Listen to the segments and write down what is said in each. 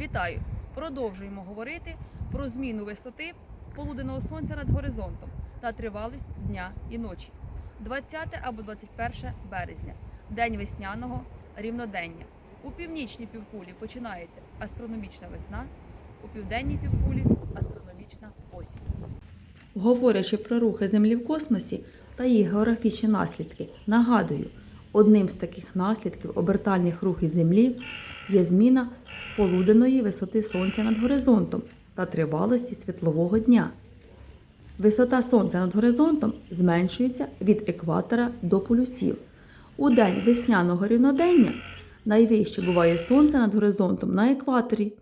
Вітаю! Продовжуємо говорити про зміну висоти полуденного сонця над горизонтом та тривалість дня і ночі. 20 або 21 березня, день весняного рівнодення. У північній півкулі починається астрономічна весна, у південній півкулі астрономічна осінь. Говорячи про рухи Землі в космосі та їх географічні наслідки, нагадую, одним з таких наслідків обертальних рухів Землі є зміна полуденної висоти Сонця над горизонтом та тривалості світлового дня. Висота Сонця над горизонтом зменшується від екватора до полюсів. У день весняного рівнодення найвище буває Сонце над горизонтом на екваторі.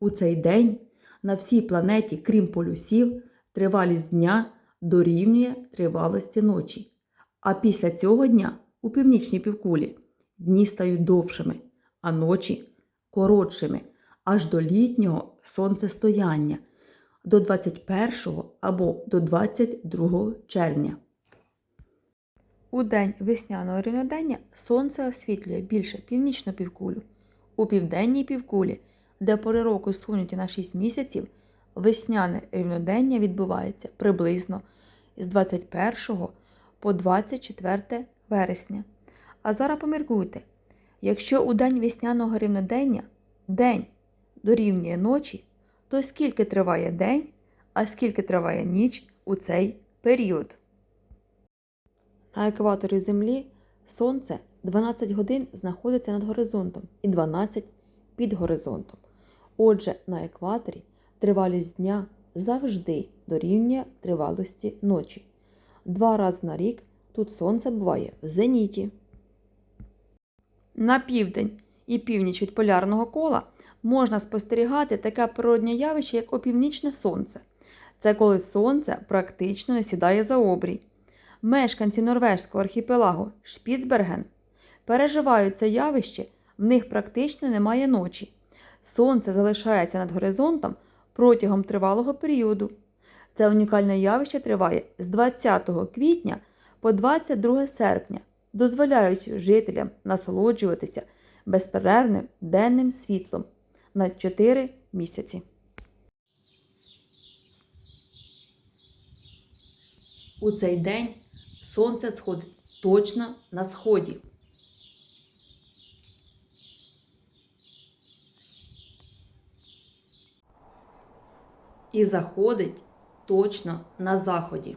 У цей день на всій планеті, крім полюсів, тривалість дня дорівнює тривалості ночі. А після цього дня у північній півкулі дні стають довшими, а ночі коротшими аж до літнього сонцестояння до 21 або до 22 червня. У день весняного рівнодення сонце освітлює більше північну півкулю. У південній півкулі, де пори року сунуті на 6 місяців, весняне рівнодення відбувається приблизно з 21 по 24 вересня. А зараз поміркуйте, якщо у день весняного рівнодення день дорівнює ночі, то скільки триває день, а скільки триває ніч у цей період? На екваторі Землі Сонце 12 годин знаходиться над горизонтом і 12 під горизонтом. Отже, на екваторі тривалість дня завжди дорівнює тривалості ночі. Два рази на рік тут сонце буває в зеніті. На південь і північ від полярного кола можна спостерігати таке природне явище, як опівнічне сонце. Це коли сонце практично не сідає за обрій. Мешканці норвежського архіпелагу Шпіцберген переживають це явище, в них практично немає ночі. Сонце залишається над горизонтом протягом тривалого періоду. Це унікальне явище триває з 20 квітня по 22 серпня, дозволяючи жителям насолоджуватися безперервним денним світлом на 4 місяці. У цей день сонце сходить точно на сході. І заходить точно на заході.